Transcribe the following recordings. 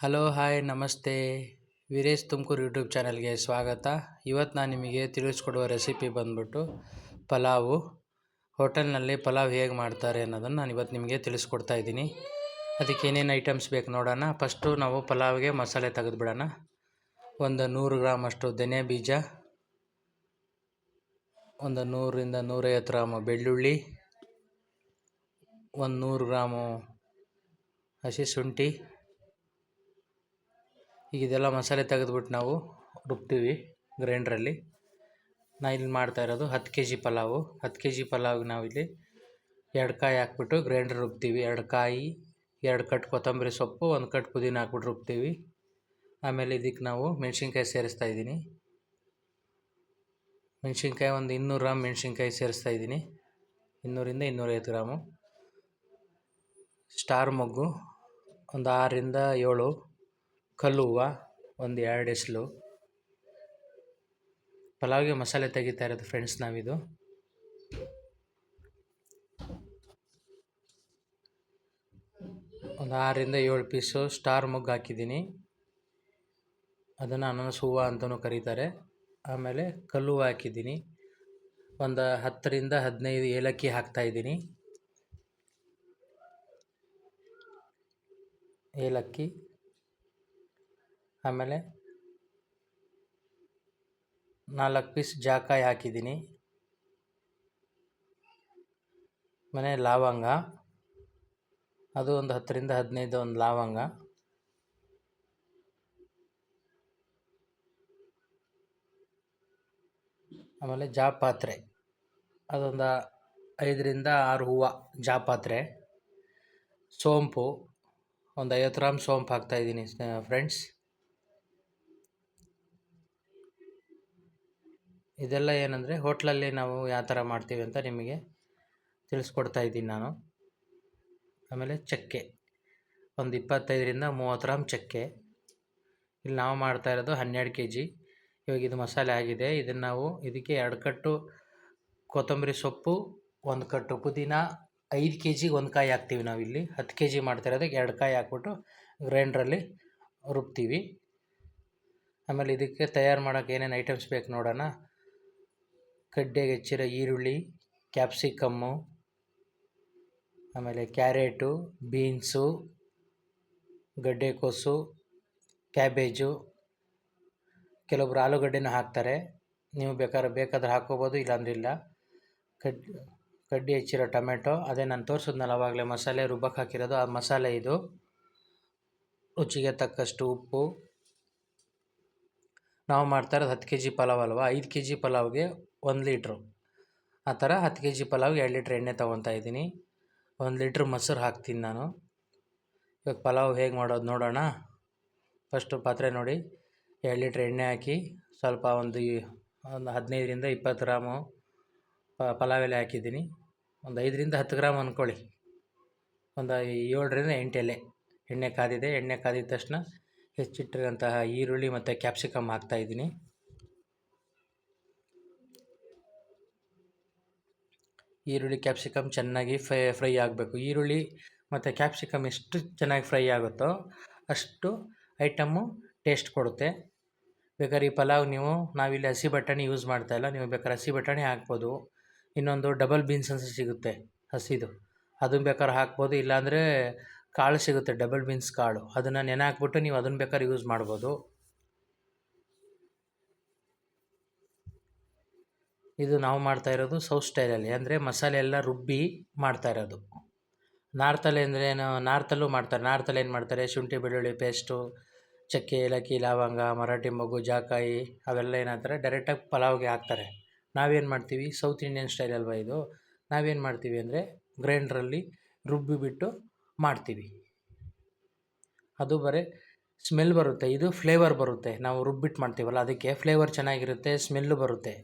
Hello hi ನಮಸ್ತೆ. Veeresh Tumakuru YouTube ಚಾನಲ್ಗೆ ಸ್ವಾಗತ. ಇವತ್ತು ನಾನು ನಿಮಗೆ ತಿಳಿಸ್ಕೊಡುವ ರೆಸಿಪಿ ಬಂದ್ಬಿಟ್ಟು ಪಲಾವು. ಹೋಟೆಲ್ನಲ್ಲಿ ಪಲಾವ್ ಹೇಗೆ ಮಾಡ್ತಾರೆ ಅನ್ನೋದನ್ನು ನಾನು ಇವತ್ತು ನಿಮಗೆ ತಿಳಿಸ್ಕೊಡ್ತಾ ಇದ್ದೀನಿ. ಅದಕ್ಕೆ ಏನೇನು ಐಟಮ್ಸ್ ಬೇಕು ನೋಡೋಣ. ಫಸ್ಟು ನಾವು ಪಲಾವ್ಗೆ ಮಸಾಲೆ ತೆಗೆದುಬಿಡೋಣ. ಒಂದು ನೂರು ಗ್ರಾಮ್ ಅಷ್ಟು ಧನೆ ಬೀಜ. ಒಂದು ನೂರರಿಂದ ನೂರೈವತ್ತು ಗ್ರಾಮು ಬೆಳ್ಳುಳ್ಳಿ. ಒಂದು ನೂರು ಗ್ರಾಮು ಹಸಿ ಶುಂಠಿ. ಈಗ ಇದೆಲ್ಲ ಮಸಾಲೆ ತೆಗೆದ್ಬಿಟ್ಟು ನಾವು ರುಬ್ತೀವಿ ಗ್ರೈಂಡ್ರಲ್ಲಿ. ನಾ ಇಲ್ಲಿ ಮಾಡ್ತಾ ಇರೋದು ಹತ್ತು ಕೆ ಜಿ ಪಲಾವು. ಹತ್ತು ಕೆ ಜಿ ಪಲಾವ್ಗೆ ನಾವಿಲ್ಲಿ ಎರಡು ಕಾಯಿ ಹಾಕ್ಬಿಟ್ಟು ಗ್ರೈಂಡ್ರ್ ರುಬ್ತೀವಿ. ಎರಡು ಕಾಯಿ, ಎರಡು ಕಟ್ ಕೊತ್ತಂಬರಿ ಸೊಪ್ಪು, ಒಂದು ಕಟ್ ಪುದೀನ ಹಾಕ್ಬಿಟ್ಟು ರುಬ್ತೀವಿ. ಆಮೇಲೆ ಇದಕ್ಕೆ ನಾವು ಮೆಣಸಿನ್ಕಾಯಿ ಸೇರಿಸ್ತಾ ಇದ್ದೀನಿ. ಮೆಣಸಿನ್ಕಾಯಿ ಒಂದು ಇನ್ನೂರು ಗ್ರಾಮ್ ಮೆಣಸಿನ್ಕಾಯಿ ಸೇರಿಸ್ತಾ ಇದ್ದೀನಿ. ಇನ್ನೂರಿಂದ ಇನ್ನೂರೈವತ್ತು ಗ್ರಾಮು. ಸ್ಟಾರ್ ಮೊಗ್ಗು ಒಂದು ಆರರಿಂದ ಏಳು. ಕಲ್ಲು ಹೂವು ಒಂದು ಎರಡು ಎಸ್ಲು. ಪಲಾವ್ಗೆ ಮಸಾಲೆ ತೆಗಿತಾ ಇರೋದು ಫ್ರೆಂಡ್ಸ್ ನಾವಿದು. ಒಂದು ಆರರಿಂದ ಏಳು ಪೀಸು ಸ್ಟಾರ್ ಮೊಗ್ಗು ಹಾಕಿದ್ದೀನಿ. ಅದನ್ನು ಅನಾನಸ್ ಹೂವು ಅಂತಲೂ ಕರೀತಾರೆ. ಆಮೇಲೆ ಕಲ್ಲು ಹೂವು ಹಾಕಿದ್ದೀನಿ. ಒಂದು ಹತ್ತರಿಂದ ಹದಿನೈದು ಏಲಕ್ಕಿ ಹಾಕ್ತಾಯಿದ್ದೀನಿ ಏಲಕ್ಕಿ. ಆಮೇಲೆ ನಾಲ್ಕು ಪೀಸ್ ಜಾಕಾಯಿ ಹಾಕಿದ್ದೀನಿ. ಮನೆ ಲವಂಗ. ಅದು ಒಂದು ಹತ್ತರಿಂದ ಹದಿನೈದು ಒಂದು ಲವಂಗ. ಆಮೇಲೆ ಜಾಪಾತ್ರೆ. ಅದೊಂದು ಐದರಿಂದ ಆರು ಹೂವು ಜಾಪಾತ್ರೆ. ಸೋಂಪು. ಒಂದು ಐವತ್ತು ಗ್ರಾಮ್ ಸೋಂಪು ಹಾಕ್ತಾಯಿದ್ದೀನಿ ಫ್ರೆಂಡ್ಸ್. ಇದೆಲ್ಲ ಏನಂದರೆ ಹೋಟ್ಲಲ್ಲಿ ನಾವು ಯಾವ ಥರ ಮಾಡ್ತೀವಿ ಅಂತ ನಿಮಗೆ ತಿಳಿಸ್ಕೊಡ್ತಾ ಇದ್ದೀನಿ ನಾನು. ಆಮೇಲೆ ಚಕ್ಕೆ. ಒಂದು ಇಪ್ಪತ್ತೈದರಿಂದ ಮೂವತ್ತು ಗ್ರಾಮ್ ಚಕ್ಕೆ. ಇಲ್ಲಿ ನಾವು ಮಾಡ್ತಾ ಇರೋದು ಹನ್ನೆರಡು ಕೆ ಜಿ. ಇವಾಗ ಇದು ಮಸಾಲೆ ಆಗಿದೆ. ಇದನ್ನು ನಾವು ಇದಕ್ಕೆ ಎರಡು ಕಟ್ಟು ಕೊತ್ತಂಬರಿ ಸೊಪ್ಪು, ಒಂದು ಕಟ್ಟು ಪುದೀನ, ಐದು ಕೆ ಜಿಗೆ ಒಂದು ಕಾಯಿ ಹಾಕ್ತೀವಿ ನಾವಿಲ್ಲಿ ಹತ್ತು ಕೆ ಜಿ ಮಾಡ್ತಾ ಇರೋದಕ್ಕೆ ಎರಡು ಕಾಯಿ ಹಾಕ್ಬಿಟ್ಟು ಗ್ರೈಂಡ್ರಲ್ಲಿ ರುಬ್ತೀವಿ. ಆಮೇಲೆ ಇದಕ್ಕೆ ತಯಾರು ಮಾಡೋಕೆ ಏನೇನು ಐಟಮ್ಸ್ ಬೇಕು ನೋಡೋಣ. ಕಡ್ಡೆಗೆ ಹೆಚ್ಚಿರೋ ಈರುಳ್ಳಿ, ಕ್ಯಾಪ್ಸಿಕಮ್ಮು, ಆಮೇಲೆ ಕ್ಯಾರೆಟು, ಬೀನ್ಸು ಗಡ್ಡೆಕೋಸು ಕ್ಯಾಬೇಜು. ಕೆಲವೊಬ್ರು ಆಲೂಗಡ್ಡೆನ ಹಾಕ್ತಾರೆ. ನೀವು ಬೇಕಾದ್ರೆ ಬೇಕಾದ್ರೆ ಹಾಕ್ಕೋಬೋದು ಇಲ್ಲಾಂದ್ರೆ ಇಲ್ಲ ಕಡ್ ಕಡ್ಡಿ ಹೆಚ್ಚಿರೋ ಟೊಮೆಟೊ, ಅದೇ ನಾನು ತೋರಿಸಿದ್ನಲ್ಲ ಅವಾಗಲೇ ಮಸಾಲೆ ರುಬ್ಬಕ್ಕೆ ಹಾಕಿರೋದು, ಆ ಮಸಾಲೆ ಇದು. ರುಚಿಗೆ ತಕ್ಕಷ್ಟು ಉಪ್ಪು. ನಾವು ಮಾಡ್ತಾ ಇರೋದು ಹತ್ತು ಕೆ ಜಿ ಪಲಾವ್ ಅಲ್ವಾ? ಐದು ಕೆ ಜಿ ಪಲಾವ್ಗೆ ಒಂದು ಲೀಟ್ರು. ಆ ಥರ ಹತ್ತು ಕೆ ಜಿ ಪಲಾವ್ ಎರಡು ಲೀಟ್ರ್ ಎಣ್ಣೆ ತೊಗೊತಾ ಇದ್ದೀನಿ. ಒಂದು ಲೀಟ್ರ್ ಮೊಸರು ಹಾಕ್ತೀನಿ ನಾನು. ಇವಾಗ ಪಲಾವ್ ಹೇಗೆ ಮಾಡೋದು ನೋಡೋಣ. ಫಸ್ಟು ಪಾತ್ರೆ ನೋಡಿ. ಎರಡು ಲೀಟ್ರ್ ಎಣ್ಣೆ ಹಾಕಿ ಸ್ವಲ್ಪ ಒಂದು ಒಂದು ಹದಿನೈದರಿಂದ ಇಪ್ಪತ್ತು ಗ್ರಾಮು ಪಲಾವ್ ಎಲೆ ಹಾಕಿದ್ದೀನಿ. ಒಂದು ಐದರಿಂದ ಹತ್ತು ಗ್ರಾಮ್ ಅಂದ್ಕೊಳ್ಳಿ ಒಂದು ಏಳರಿಂದ ಎಂಟು ಎಲೆ. ಎಣ್ಣೆ ಕಾದಿದೆ. ಎಣ್ಣೆ ಕಾದಿದ ತಕ್ಷಣ ಹೆಚ್ಚಿಟ್ಟಿರೋಂತಹ ಈರುಳ್ಳಿ ಮತ್ತು ಕ್ಯಾಪ್ಸಿಕಮ್ ಹಾಕ್ತಾಯಿದ್ದೀನಿ ಈರುಳ್ಳಿ ಕ್ಯಾಪ್ಸಿಕಮ್ ಚೆನ್ನಾಗಿ ಫ್ರೈ ಫ್ರೈ ಆಗಬೇಕು. ಈರುಳ್ಳಿ ಮತ್ತು ಕ್ಯಾಪ್ಸಿಕಮ್ ಎಷ್ಟು ಚೆನ್ನಾಗಿ ಫ್ರೈ ಆಗುತ್ತೋ ಅಷ್ಟು ಐಟಮ್ಮು ಟೇಸ್ಟ್ ಕೊಡುತ್ತೆ. ಬೇಕಾದ್ರೆ ಈ ಪಲಾವ್ ನೀವು, ನಾವಿಲ್ಲಿ ಹಸಿ ಬಟಾಣಿ ಯೂಸ್ ಮಾಡ್ತಾಯಿಲ್ಲ ನೀವು ಬೇಕಾದ್ರೆ ಹಸಿ ಬಟಾಣಿ ಹಾಕ್ಬೋದು. ಇನ್ನೊಂದು ಡಬಲ್ ಬೀನ್ಸ್ ಅಂತ ಸಿಗುತ್ತೆ ಹಸಿದು. ಅದನ್ನು ಬೇಕಾದ್ರೆ ಹಾಕ್ಬೋದು. ಇಲ್ಲಾಂದರೆ ಕಾಳು ಸಿಗುತ್ತೆ ಡಬಲ್ ಬೀನ್ಸ್ ಕಾಳು. ಅದನ್ನು ನೆನೆ ಹಾಕ್ಬಿಟ್ಟು ನೀವು ಅದನ್ನು ಬೇಕಾದ್ರೆ ಯೂಸ್ ಮಾಡ್ಬೋದು. ಇದು ನಾವು ಮಾಡ್ತಾ ಇರೋದು ಸೌತ್ ಸ್ಟೈಲಲ್ಲಿ ಅಂದರೆ ಮಸಾಲೆ ಎಲ್ಲ ರುಬ್ಬಿ ಮಾಡ್ತಾ ಇರೋದು. ನಾರ್ತಲ್ಲಿ ಅಂದರೆ ಏನು ನಾರ್ತಲ್ಲೂ ಮಾಡ್ತಾರೆ. ನಾರ್ತಲ್ಲಿ ಏನು ಮಾಡ್ತಾರೆ? ಶುಂಠಿ, ಬೆಳ್ಳುಳ್ಳಿ ಪೇಸ್ಟು ಚಕ್ಕೆ, ಏಲಕ್ಕಿ, ಲವಂಗ, ಮರಾಠಿ ಮೊಗ್ಗು, ಜಾಕಾಯಿ ಅವೆಲ್ಲ ಏನಾಗ್ತಾರೆ? ಡೈರೆಕ್ಟಾಗಿ ಪಲಾವ್ಗೆ ಹಾಕ್ತಾರೆ. ನಾವೇನು ಮಾಡ್ತೀವಿ? ಸೌತ್ ಇಂಡಿಯನ್ ಸ್ಟೈಲ್ ಅಲ್ವಾ ಇದು? ನಾವೇನು ಮಾಡ್ತೀವಿ ಅಂದರೆ ಗ್ರೈಂಡ್ರಲ್ಲಿ ರುಬ್ಬಿಬಿಟ್ಟು ಮಾಡ್ತೀವಿ. ಅದು ಬರೀ ಸ್ಮೆಲ್ ಬರುತ್ತೆ. ಇದು ಫ್ಲೇವರ್ ಬರುತ್ತೆ. ನಾವು ರುಬ್ಬಿಟ್ಟು ಮಾಡ್ತೀವಲ್ಲ, ಅದಕ್ಕೆ ಫ್ಲೇವರ್ ಚೆನ್ನಾಗಿರುತ್ತೆ ಸ್ಮೆಲ್ಲು ಬರುತ್ತೆ.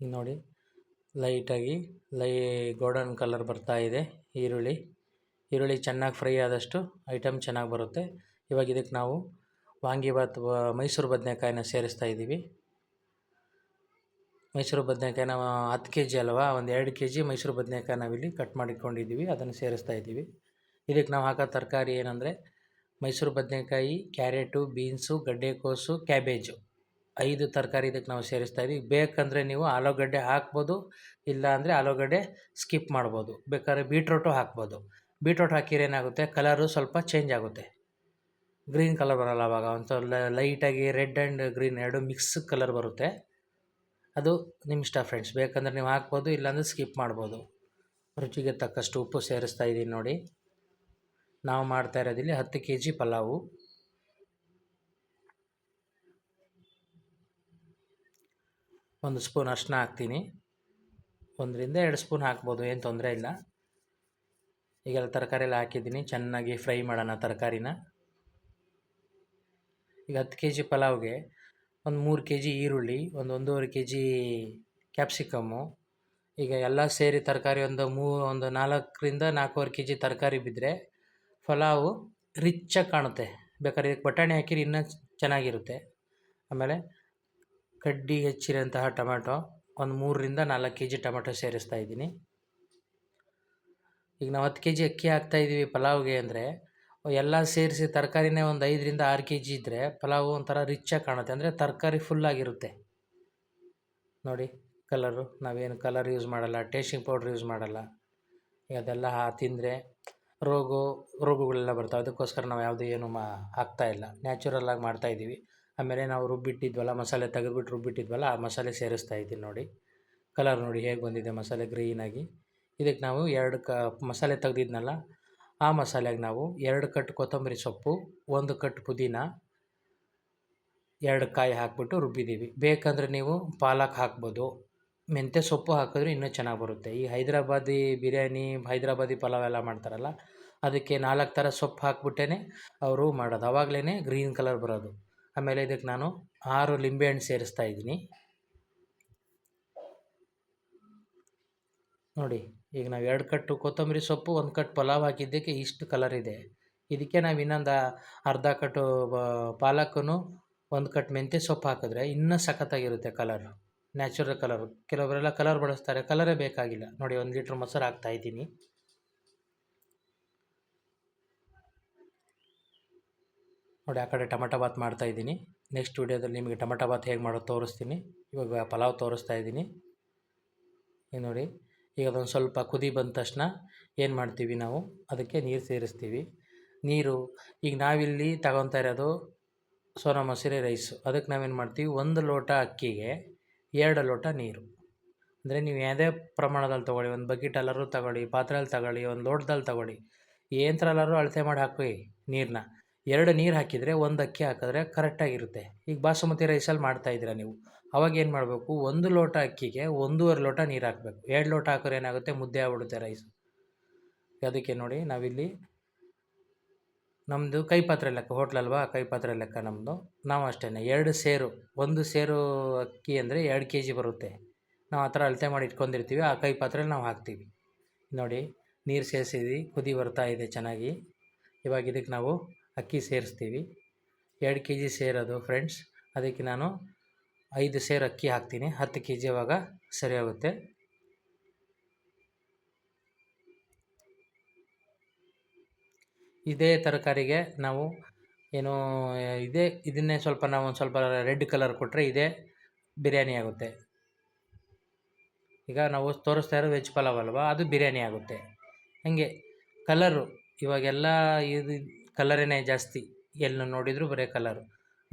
ಈಗ ನೋಡಿ, ಲೈಟಾಗಿ ಲೈ ಗೋಲ್ಡನ್ ಕಲರ್ ಬರ್ತಾ ಇದೆ ಈರುಳ್ಳಿ. ಈರುಳ್ಳಿ ಚೆನ್ನಾಗಿ ಫ್ರೈ ಆದಷ್ಟು ಐಟಮ್ ಚೆನ್ನಾಗಿ ಬರುತ್ತೆ. ಇವಾಗ ಇದಕ್ಕೆ ನಾವು ವಾಂಗಿಭಾತ್ ಮೈಸೂರು ಬದನೆಕಾಯಿನ ಸೇರಿಸ್ತಾ ಇದ್ದೀವಿ. ಮೈಸೂರು ಬದನೆಕಾಯಿ ನಾವು ಹತ್ತು ಕೆ ಜಿ ಅಲ್ವಾ, ಒಂದು ಎರಡು ಕೆ ಜಿ ಮೈಸೂರು ಬದನೆಕಾಯಿ ನಾವಿಲ್ಲಿ ಕಟ್ ಮಾಡಿಕೊಂಡಿದ್ದೀವಿ, ಅದನ್ನು ಸೇರಿಸ್ತಾ ಇದ್ದೀವಿ. ಇದಕ್ಕೆ ನಾವು ಹಾಕೋ ತರಕಾರಿ ಏನಂದರೆ ಮೈಸೂರು ಬದನೆಕಾಯಿ, ಕ್ಯಾರೆಟು, ಬೀನ್ಸು ಗಡ್ಡೆಕೋಸು ಕ್ಯಾಬೇಜು. ಐದು ತರಕಾರಿ ಇದಕ್ಕೆ ನಾವು ಸೇರಿಸ್ತಾ ಇದ್ದೀವಿ. ಬೇಕಂದರೆ ನೀವು ಆಲೂಗಡ್ಡೆ ಹಾಕ್ಬೋದು ಇಲ್ಲ ಅಂದರೆ ಆಲೂಗಡ್ಡೆ ಸ್ಕಿಪ್ ಮಾಡ್ಬೋದು. ಬೇಕಾದ್ರೆ ಬೀಟ್ರೋಟು ಹಾಕ್ಬೋದು. ಬೀಟ್ರೋಟ್ ಹಾಕಿದ್ರೆ ಏನಾಗುತ್ತೆ? ಕಲರು ಸ್ವಲ್ಪ ಚೇಂಜ್ ಆಗುತ್ತೆ. ಗ್ರೀನ್ ಕಲರ್ ಬರೋಲ್ಲ ಅವಾಗ. ಒಂದು ಲೈಟಾಗಿ ರೆಡ್ ಆ್ಯಂಡ್ ಗ್ರೀನ್ ಎರಡು ಮಿಕ್ಸ್ ಕಲರ್ ಬರುತ್ತೆ. ಅದು ನಿಮ್ಮ ಇಷ್ಟ ಫ್ರೆಂಡ್ಸ್. ಬೇಕಂದರೆ ನೀವು ಹಾಕ್ಬೋದು, ಇಲ್ಲಾಂದರೆ ಸ್ಕಿಪ್ ಮಾಡ್ಬೋದು. ರುಚಿಗೆ ತಕ್ಕಷ್ಟು ಉಪ್ಪು ಸೇರಿಸ್ತಾ ಇದ್ದೀನಿ ನೋಡಿ. ನಾವು ಮಾಡ್ತಾ ಇರೋದಿಲ್ಲಿ ಹತ್ತು ಕೆ ಜಿ ಪಲಾವು. ಒಂದು ಸ್ಪೂನ್ ಅರಿಶಿನ ಹಾಕ್ತೀನಿ. ಒಂದರಿಂದ ಎರಡು ಸ್ಪೂನ್ ಹಾಕ್ಬೋದು, ಏನು ತೊಂದರೆ ಇಲ್ಲ. ಈಗೆಲ್ಲ ತರಕಾರಿ ಎಲ್ಲ ಹಾಕಿದ್ದೀನಿ, ಚೆನ್ನಾಗಿ ಫ್ರೈ ಮಾಡೋಣ ತರಕಾರಿನ. ಈಗ ಹತ್ತು ಕೆ ಜಿ ಪಲಾವ್ಗೆ ಒಂದು ಮೂರು ಕೆ ಜಿ ಈರುಳ್ಳಿ, ಒಂದು ಒಂದೂವರೆ ಕೆ ಜಿ ಕ್ಯಾಪ್ಸಿಕಮ್ಮು. ಈಗ ಎಲ್ಲ ಸೇರಿ ತರಕಾರಿ ಒಂದು ಮೂ, ಒಂದು ನಾಲ್ಕರಿಂದ ನಾಲ್ಕೂವರೆ ಕೆ ಜಿ ತರಕಾರಿ ಬಿದ್ದರೆ ಪಲಾವು ರಿಚ್ಚಾಗಿ ಕಾಣುತ್ತೆ. ಬೇಕಾದ್ರೆ ಇದಕ್ಕೆ ಬಟಾಣಿ ಹಾಕಿರಿ ಇನ್ನೂ ಚೆನ್ನಾಗಿರುತ್ತೆ. ಆಮೇಲೆ ಕಡ್ಡಿ ಹೆಚ್ಚಿರೋಂತಹ ಟೊಮ್ಯಾಟೊ ಒಂದು ಮೂರರಿಂದ ನಾಲ್ಕು ಕೆ ಜಿ ಟೊಮೆಟೊ ಸೇರಿಸ್ತಾ ಇದ್ದೀನಿ. ಈಗ ನಾವು ಹತ್ತು ಕೆ ಜಿ ಅಕ್ಕಿ ಹಾಕ್ತಾಯಿದ್ದೀವಿ ಪಲಾವ್ಗೆ ಅಂದರೆ, ಎಲ್ಲ ಸೇರಿಸಿ ತರಕಾರಿನೇ ಒಂದು ಐದರಿಂದ ಆರು ಕೆ ಜಿ ಇದ್ದರೆ ಪಲಾವು ಒಂಥರ ರಿಚ್ಚಾಗಿ ಕಾಣುತ್ತೆ. ಅಂದರೆ ತರಕಾರಿ ಫುಲ್ಲಾಗಿರುತ್ತೆ ನೋಡಿ ಕಲರು ನಾವೇನು ಕಲರ್ ಯೂಸ್ ಮಾಡಲ್ಲ ಟೇಸ್ಟಿಂಗ್ ಪೌಡ್ರ್ ಯೂಸ್ ಮಾಡಲ್ಲ. ಅದೆಲ್ಲ ತಿಂದರೆ ರೋಗ, ರೋಗಗಳೆಲ್ಲ ಬರ್ತಾವೆ. ಅದಕ್ಕೋಸ್ಕರ ನಾವು ಯಾವುದೂ ಏನು ಮಾ ಹಾಕ್ತಾಯಿಲ್ಲ ನ್ಯಾಚುರಲ್ಲಾಗಿ ಮಾಡ್ತಾಯಿದ್ದೀವಿ ಆಮೇಲೆ ನಾವು ರುಬ್ಬಿಟ್ಟಿದ್ವಲ್ಲ, ಮಸಾಲೆ ತೆಗೆದ್ಬಿಟ್ಟು ರುಬ್ಬಿಟ್ಟಿದ್ವಲ್ಲ, ಆ ಮಸಾಲೆ ಸೇರಿಸ್ತಾ ಇದ್ದೀನಿ ನೋಡಿ. ಕಲರ್ ನೋಡಿ ಹೇಗೆ ಬಂದಿದೆ ಮಸಾಲೆ ಗ್ರೀನಾಗಿ ಇದಕ್ಕೆ ನಾವು ಎರಡು ಕ ಮಸಾಲೆ ತೆಗೆದಿದ್ನಲ್ಲ, ಆ ಮಸಾಲೆಗೆ ನಾವು ಎರಡು ಕಟ್ ಕೊತ್ತಂಬರಿ ಸೊಪ್ಪು, ಒಂದು ಕಟ್ ಪುದೀನ, ಎರಡು ಕಾಯಿ ಹಾಕ್ಬಿಟ್ಟು ರುಬ್ಬಿದ್ದೀವಿ. ಬೇಕಂದರೆ ನೀವು ಪಾಲಕ್ ಹಾಕ್ಬೋದು. ಮೆಂತ್ಯ ಸೊಪ್ಪು ಹಾಕಿದ್ರೆ ಇನ್ನೂ ಚೆನ್ನಾಗಿ ಬರುತ್ತೆ. ಈ ಹೈದರಾಬಾದಿ ಬಿರಿಯಾನಿ, ಹೈದರಾಬಾದಿ ಪಲಾವ್ ಎಲ್ಲ ಮಾಡ್ತಾರಲ್ಲ, ಅದಕ್ಕೆ ನಾಲ್ಕು ಥರ ಸೊಪ್ಪು ಹಾಕ್ಬಿಟ್ಟೇ ಅವರು ಮಾಡೋದು. ಆವಾಗಲೇ ಗ್ರೀನ್ ಕಲರ್ ಬರೋದು. ಆಮೇಲೆ ಇದಕ್ಕೆ ನಾನು ಆರು ಲಿಂಬೆಹಣ್ಣು ಸೇರಿಸ್ತಾ ಇದ್ದೀನಿ. ನೋಡಿ, ಈಗ ನಾವು ಎರಡು ಕಟ್ಟು ಕೊತ್ತಂಬರಿ ಸೊಪ್ಪು, ಒಂದು ಕಟ್ಟು ಪಲಾವ್ ಹಾಕಿದ್ದಕ್ಕೆ ಇಷ್ಟು ಕಲರ್ ಇದೆ. ಇದಕ್ಕೆ ನಾವು ಇನ್ನೊಂದು ಅರ್ಧ ಕಟ್ಟು ಪಾಲಕ್ಕೂ ಒಂದು ಕಟ್ಟು ಮೆಂತ್ಯ ಸೊಪ್ಪು ಹಾಕಿದ್ರೆ ಇನ್ನೂ ಸಖತ್ತಾಗಿರುತ್ತೆ ಕಲರು ನ್ಯಾಚುರಲ್ ಕಲರು ಕೆಲವರೆಲ್ಲ ಕಲರ್ ಬಳಸ್ತಾರೆ ಕಲರೇ ಬೇಕಾಗಿಲ್ಲ. ನೋಡಿ, ಒಂದು ಲೀಟ್ರ್ ಮೊಸರು ಹಾಕ್ತಾ ಇದ್ದೀನಿ. ನೋಡಿ, ಆ ಕಡೆ ಟೊಮಟೊ ಬಾತ್ ಮಾಡ್ತಾಯಿದ್ದೀನಿ ನೆಕ್ಸ್ಟ್ ವೀಡಿಯೋದಲ್ಲಿ ನಿಮಗೆ ಟೊಮಟೊ ಬಾತ್ ಹೇಗೆ ಮಾಡೋದು ತೋರಿಸ್ತೀನಿ. ಇವಾಗ ಪಲಾವ್ ತೋರಿಸ್ತಾ ಇದ್ದೀನಿ. ಈಗ ನೋಡಿ, ಈಗ ಅದೊಂದು ಸ್ವಲ್ಪ ಕುದಿ ಬಂದ ತಕ್ಷಣ ಏನು ಮಾಡ್ತೀವಿ ನಾವು? ಅದಕ್ಕೆ ನೀರು ಸೇರಿಸ್ತೀವಿ. ನೀರು, ಈಗ ನಾವಿಲ್ಲಿ ತಗೊತಾ ಇರೋದು ಸೋನಾ ಮಸೂರಿ ರೈಸು ಅದಕ್ಕೆ ನಾವೇನು ಮಾಡ್ತೀವಿ? ಒಂದು ಲೋಟ ಅಕ್ಕಿಗೆ ಎರಡು ಲೋಟ ನೀರು. ಅಂದರೆ ನೀವು ಯಾವುದೇ ಪ್ರಮಾಣದಲ್ಲಿ ತೊಗೊಳ್ಳಿ, ಒಂದು ಬಕೆಟ್ ಅಲ್ಲರೂ ತಗೊಳ್ಳಿ, ಪಾತ್ರೆಯಲ್ಲಿ ತಗೊಳ್ಳಿ, ಒಂದು ಲೋಟದಲ್ಲಿ ತಗೊಳ್ಳಿ ಎಲ್ಲರೂ ಅಳತೆ ಮಾಡಿ ಹಾಕಿ ನೀರನ್ನ ಎರಡು ನೀರು ಹಾಕಿದರೆ ಒಂದು ಅಕ್ಕಿ ಹಾಕಿದ್ರೆ ಕರೆಕ್ಟಾಗಿರುತ್ತೆ ಈಗ ಬಾಸುಮತಿ ರೈಸಲ್ಲಿ ಮಾಡ್ತಾಯಿದ್ದೀರ ನೀವು? ಅವಾಗ ಏನು ಮಾಡಬೇಕು? ಒಂದು ಲೋಟ ಅಕ್ಕಿಗೆ ಒಂದೂವರೆ ಲೋಟ ನೀರು ಹಾಕಬೇಕು. ಎರಡು ಲೋಟ ಹಾಕಿದ್ರೆ ಏನಾಗುತ್ತೆ? ಮುದ್ದೆ ಆಗ್ಬಿಡುತ್ತೆ ರೈಸ್ ಅದಕ್ಕೆ ನೋಡಿ ನಾವಿಲ್ಲಿ ನಮ್ಮದು ಕೈ ಪಾತ್ರೆ ಲೆಕ್ಕ ಹೋಟ್ಲಲ್ವಾ ಕೈ ಪಾತ್ರೆ ಲೆಕ್ಕ ನಮ್ಮದು ನಾವು ಅಷ್ಟೇ ಎರಡು ಸೇರು. ಒಂದು ಸೇರು ಅಕ್ಕಿ ಅಂದರೆ ಎರಡು ಕೆ ಜಿ ಬರುತ್ತೆ. ನಾವು ಆ ಥರ ಅಳತೆ ಮಾಡಿ ಇಟ್ಕೊಂಡಿರ್ತೀವಿ. ಆ ಕೈ ಪಾತ್ರೆಲಿ ನಾವು ಹಾಕ್ತೀವಿ. ನೋಡಿ, ನೀರು ಸೇರಿಸಿದ್ವಿ. ಕುದಿ ಬರ್ತಾ ಇದೆ ಚೆನ್ನಾಗಿ. ಇವಾಗ ಇದಕ್ಕೆ ನಾವು ಅಕ್ಕಿ ಸೇರಿಸ್ತೀವಿ. ಎರಡು ಕೆ ಜಿ ಸೇರೋದು ಫ್ರೆಂಡ್ಸ್ ಅದಕ್ಕೆ ನಾನು ಐದು ಸೇರು ಅಕ್ಕಿ ಹಾಕ್ತೀನಿ. ಹತ್ತು ಕೆ ಜಿ ಅವಾಗ ಸರಿ ಆಗುತ್ತೆ. ಇದೇ ತರಕಾರಿಗೆ ನಾವು ಏನು, ಇದೇ, ಇದನ್ನೇ ಸ್ವಲ್ಪ ನಾವು ಒಂದು ಸ್ವಲ್ಪ ರೆಡ್ ಕಲರ್ ಕೊಟ್ಟರೆ ಇದೇ ಬಿರಿಯಾನಿ ಆಗುತ್ತೆ. ಈಗ ನಾವು ತೋರಿಸ್ತಾ ಇರೋ ವೆಜ್ ಪಲಾವ್ ಅಲ್ವಾ? ಅದು ಬಿರಿಯಾನಿ ಆಗುತ್ತೆ. ಹಾಗೆ ಕಲರು ಇವಾಗೆಲ್ಲ ಇದು ಕಲರೇ ಜಾಸ್ತಿ. ಎಲ್ಲಿ ನೋಡಿದರೂ ಬರೀ ಕಲರ್.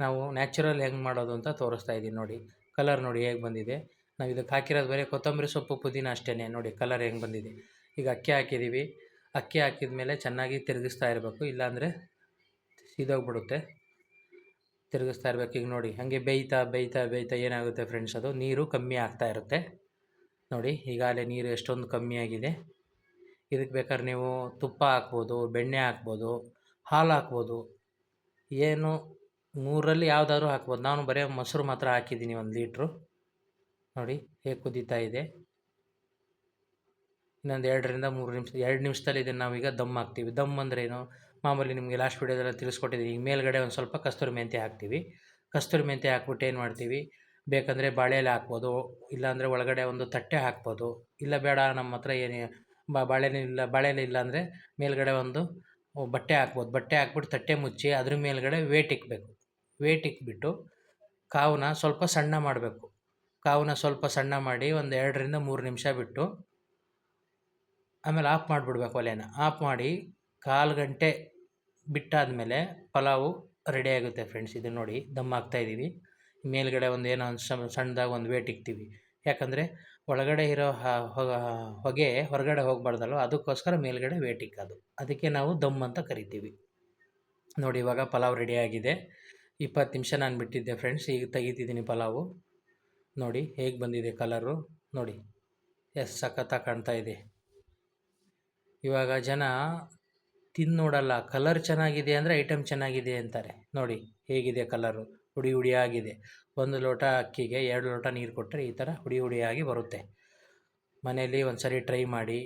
ನಾವು ನ್ಯಾಚುರಲ್ ಹೆಂಗೆ ಮಾಡೋದು ಅಂತ ತೋರಿಸ್ತಾ ಇದ್ದೀನಿ ನೋಡಿ. ಕಲರ್ ನೋಡಿ ಹೇಗೆ ಬಂದಿದೆ. ನಾವು ಇದಕ್ಕೆ ಹಾಕಿರೋದು ಬರೀ ಕೊತ್ತಂಬರಿ ಸೊಪ್ಪು ಪುದೀನ ಅಷ್ಟೇ ನೋಡಿ ಕಲರ್ ಹೆಂಗೆ ಬಂದಿದೆ. ಈಗ ಅಕ್ಕಿ ಹಾಕಿದ್ದೀವಿ ಅಕ್ಕಿ ಹಾಕಿದ ಮೇಲೆ ಚೆನ್ನಾಗಿ ತಿರುಗಿಸ್ತಾ ಇರಬೇಕು. ಇಲ್ಲಾಂದರೆ ಇದೋಗ್ಬಿಡುತ್ತೆ ತಿರುಗಿಸ್ತಾ ಇರಬೇಕು. ಈಗ ನೋಡಿ ಹಾಗೆ ಬೇಯ್ತಾ ಬೇಯ್ತಾ ಬೇಯ್ತಾ ಏನಾಗುತ್ತೆ ಫ್ರೆಂಡ್ಸ್ ಅದು? ನೀರು ಕಮ್ಮಿ ಆಗ್ತಾ ಇರುತ್ತೆ. ನೋಡಿ ಈಗಾಗಲೇ ನೀರು ಎಷ್ಟೊಂದು ಕಮ್ಮಿ ಆಗಿದೆ. ಇದಕ್ಕೆ ಬೇಕಾದ್ರೆ ನೀವು ತುಪ್ಪ ಹಾಕ್ಬೋದು, ಬೆಣ್ಣೆ ಹಾಕ್ಬೋದು ಹಾಲು ಹಾಕ್ಬೋದು ಏನು ಮೂರಲ್ಲಿ ಯಾವುದಾದ್ರೂ ಹಾಕ್ಬೋದು. ನಾನು ಬರೀ ಮೊಸರು ಮಾತ್ರ ಹಾಕಿದ್ದೀನಿ ಒಂದು ಲೀಟ್ರು. ನೋಡಿ, ಹೇಗೆ ಕುದೀತಾ ಇದೆ. ಇನ್ನೊಂದು ಎರಡರಿಂದ ಮೂರು ನಿಮಿಷ, ಎರಡು ನಿಮಿಷದಲ್ಲಿ ಇದನ್ನು ನಾವೀಗ ದಮ್ ಹಾಕ್ತೀವಿ. ದಮ್ ಅಂದರೆ ಏನು? ಮಾಮೂಲಿ ನಿಮಗೆ ಲಾಸ್ಟ್ ವೀಡಿಯೋದೆಲ್ಲ ತಿಳಿಸ್ಕೊಟ್ಟಿದ್ದೀನಿ ಈಗ ಮೇಲ್ಗಡೆ ಒಂದು ಸ್ವಲ್ಪ ಕಸ್ತೂರಿ ಮೆಂತ್ಯ ಹಾಕ್ತೀವಿ. ಕಸ್ತೂರಿ ಮೆಂತ್ಯ ಹಾಕ್ಬಿಟ್ಟು ಏನು ಮಾಡ್ತೀವಿ? ಬೇಕಂದರೆ ಬಾಳೆ ಎಲೆ ಹಾಕ್ಬೋದು. ಇಲ್ಲಾಂದರೆ ಒಳಗಡೆ ಒಂದು ತಟ್ಟೆ ಹಾಕ್ಬೋದು. ಇಲ್ಲ ಬೇಡ ನಮ್ಮ ಹತ್ರ ಏನು ಬಾಳೆಲೆ ಇಲ್ಲ ಬಾಳೆಲೆ ಇಲ್ಲ ಅಂದರೆ ಮೇಲ್ಗಡೆ ಒಂದು ಬಟ್ಟೆ ಹಾಕ್ಬೋದು. ಬಟ್ಟೆ ಹಾಕ್ಬಿಟ್ಟು ತಟ್ಟೆ ಮುಚ್ಚಿ ಅದ್ರ ಮೇಲ್ಗಡೆ ವೇಟ್ ಇಕ್ಕಬೇಕು ವೇಟ್ ಇಕ್ಬಿಟ್ಟು ಕಾವನ್ನ ಸ್ವಲ್ಪ ಸಣ್ಣ ಮಾಡಬೇಕು. ಕಾವನ್ನ ಸ್ವಲ್ಪ ಸಣ್ಣ ಮಾಡಿ ಒಂದು ಎರಡರಿಂದ ಮೂರು ನಿಮಿಷ ಬಿಟ್ಟು ಆಮೇಲೆ ಆಫ್ ಮಾಡಿಬಿಡ್ಬೇಕು ಒಲೆನ. ಆಫ್ ಮಾಡಿ ಕಾಲು ಗಂಟೆ ಬಿಟ್ಟಾದಮೇಲೆ ಪಲಾವು ರೆಡಿ ಆಗುತ್ತೆ ಫ್ರೆಂಡ್ಸ್ ಇದು ನೋಡಿ ದಮ್ ಹಾಕ್ತಾಯಿದ್ದೀವಿ ಮೇಲ್ಗಡೆ ಒಂದು ಏನೋ ಒಂದು ಸಣ್ಣದಾಗಿ ಒಂದು ವೇಟ್ ಇಕ್ತೀವಿ. ಯಾಕಂದರೆ ಒಳಗಡೆ ಇರೋ ಹೊಗೆ ಹೊರಗಡೆ ಹೋಗಬಾರ್ದಲ್ವ? ಅದಕ್ಕೋಸ್ಕರ ಮೇಲ್ಗಡೆ ವೇಟ್ ಇಕ್ಕೋದು ಅದಕ್ಕೆ ನಾವು ದಮ್ ಅಂತ ಕರಿತೀವಿ. ನೋಡಿ, ಇವಾಗ ಪಲಾವ್ ರೆಡಿಯಾಗಿದೆ ಇಪ್ಪತ್ತು ನಿಮಿಷ ನಾನು ಬಿಟ್ಟಿದ್ದೆ ಫ್ರೆಂಡ್ಸ್ ಈಗ ತೆಗಿತಿದ್ದೀನಿ ಪಲಾವು. ನೋಡಿ, ಹೇಗೆ ಬಂದಿದೆ ಕಲರು ನೋಡಿ. ಎಸ್ ಸಖತ್ತಾಗಿ ಕಾಣ್ತಾ ಇದೆ. ಇವಾಗ ಜನ ತಿಂದು ನೋಡಲ್ಲ ಕಲರ್ ಚೆನ್ನಾಗಿದೆ ಅಂದರೆ ಐಟಮ್ ಚೆನ್ನಾಗಿದೆ ಅಂತಾರೆ. ನೋಡಿ, ಹೇಗಿದೆ ಕಲರು ಉಡಿ ಹುಡಿಯಾಗಿದೆ ಒಂದು ಲೋಟ ಅಕ್ಕಿಗೆ ಎರಡು ಲೋಟ ನೀರು ಕೊಟ್ಟರೆ ಈ ಥರ ಹುಡಿ ಹುಡಿಯಾಗಿ ಬರುತ್ತೆ. ಮನೆಯಲ್ಲಿ ಒಂದು ಸರಿ ಟ್ರೈ ಮಾಡಿ.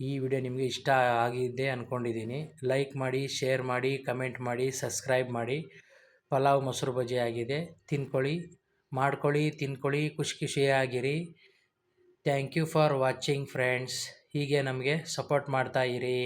ಈ ವಿಡಿಯೋ ನಿಮಗೆ ಇಷ್ಟ ಆಗಿದೆ ಅಂದ್ಕೊಂಡಿದ್ದೀನಿ ಲೈಕ್ ಮಾಡಿ, ಶೇರ್ ಮಾಡಿ, ಕಮೆಂಟ್ ಮಾಡಿ, ಸಬ್ಸ್ಕ್ರೈಬ್ ಮಾಡಿ. ಪಲಾವ್ ಮೊಸರು ಬಜ್ಜಿ ಆಗಿದೆ. ತಿನ್ಕೊಳ್ಳಿ, ಮಾಡ್ಕೊಳ್ಳಿ, ತಿನ್ಕೊಳ್ಳಿ, ಖುಷಿ ಖುಷಿಯಾಗಿರಿ. Thank you for watching friends. ಹೀಗೆ ನಮಗೆ ಸಪೋರ್ಟ್ ಮಾಡ್ತಾಯಿರಿ